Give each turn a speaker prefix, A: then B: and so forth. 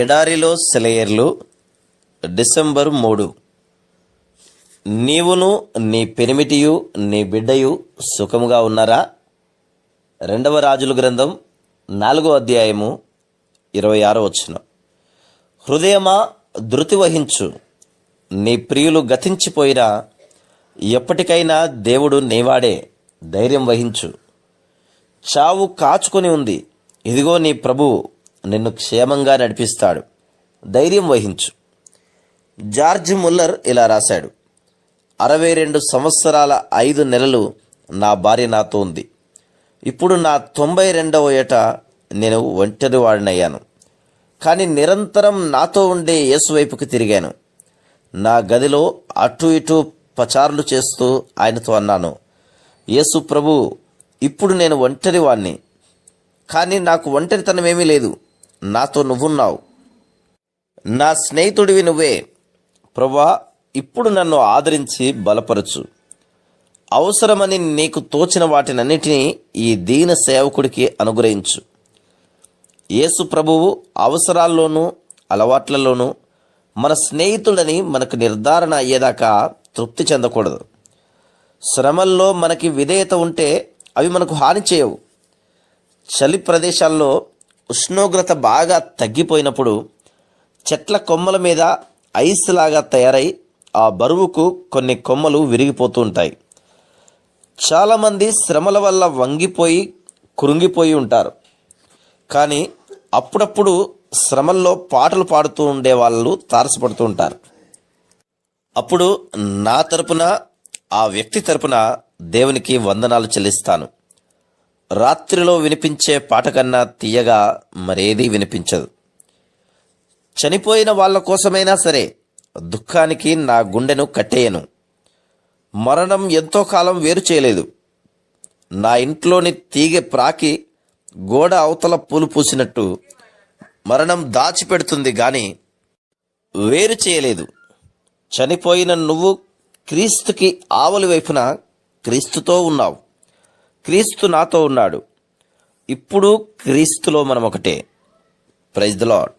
A: ఎడారిలో సెలయర్లు డిసెంబర్ మూడు. నీవును నీ పెనిమిటియు నీ బిడ్డయు సుఖముగా ఉన్నారా? రెండవ రాజుల గ్రంథం నాలుగో అధ్యాయము ఇరవై ఆరో వచ్చిన హృదయమా ధృతి వహించు. నీ ప్రియులు గతించిపోయినా ఎప్పటికైనా దేవుడు నీవాడే ధైర్యం వహించు. చావు కాచుకొని ఉంది. ఇదిగో నీ ప్రభువు నిన్ను క్షేమంగా నడిపిస్తాడు. ధైర్యం వహించు. జార్జ్ ముల్లర్ ఇలా రాశాడు. అరవై రెండు సంవత్సరాల ఐదు నెలలు నా భార్య నాతో ఉంది. ఇప్పుడు నా తొంభై రెండవ ఏట నేను ఒంటరి వాడినయ్యాను. కానీ నిరంతరం నాతో ఉండే యేసు వైపుకి తిరిగాను. నా గదిలో అటు ఇటు పచారులు చేస్తూ ఆయనతో అన్నాను యేసు ప్రభు ఇప్పుడు నేను ఒంటరి వాణ్ణి. కానీ నాకు ఒంటరితనం ఏమీ లేదు. నాతో నువ్వున్నావు. నా స్నేహితుడివి నువ్వే. ప్రభా ఇప్పుడు నన్ను ఆదరించి బలపరచు. అవసరమని నీకు తోచిన వాటినన్నిటినీ ఈ దీన సేవకుడికి అనుగ్రహించు. యేసు ప్రభువు అవసరాల్లోనూ అలవాట్లలోనూ మన స్నేహితుడని మనకు నిర్ధారణ అయ్యేదాకా తృప్తి చెందకూడదు. శ్రమల్లో మనకి విధేయత ఉంటే అవి మనకు హాని చేయవు. చలి ప్రదేశాల్లో ఉష్ణోగ్రత బాగా తగ్గిపోయినప్పుడు చెట్ల కొమ్మల మీద ఐస్ లాగా తయారై ఆ బరువుకు కొన్ని కొమ్మలు విరిగిపోతూ ఉంటాయి. చాలామంది శ్రమల వల్ల వంగిపోయి కురుంగిపోయి ఉంటారు. కానీ అప్పుడప్పుడు శ్రమల్లో పాటలు పాడుతూ ఉండే వాళ్ళు తారసపడుతూ ఉంటారు. అప్పుడు నా తరపున ఆ వ్యక్తి తరపున దేవునికి వందనాలు చెల్లిస్తాను. రాత్రిలో వినిపించే పాట కన్నా తీయగా మరేదీ వినిపించదు. చనిపోయిన వాళ్ళ కోసమైనా సరే దుఃఖానికి నా గుండెను కట్టేయను. మరణం ఎంతో కాలం వేరు చేయలేదు. నా ఇంట్లోని తీగె ప్రాకి గోడ అవతల పూలు పూసినట్టు మరణం దాచిపెడుతుంది గాని వేరు చేయలేదు. చనిపోయిన నువ్వు క్రీస్తుకి ఆవలి వైపున క్రీస్తుతో ఉన్నావు. క్రీస్తు నాతో ఉన్నాడు. ఇప్పుడు క్రీస్తులో మనం ఒకటే ప్రైజ్ ద లాడ్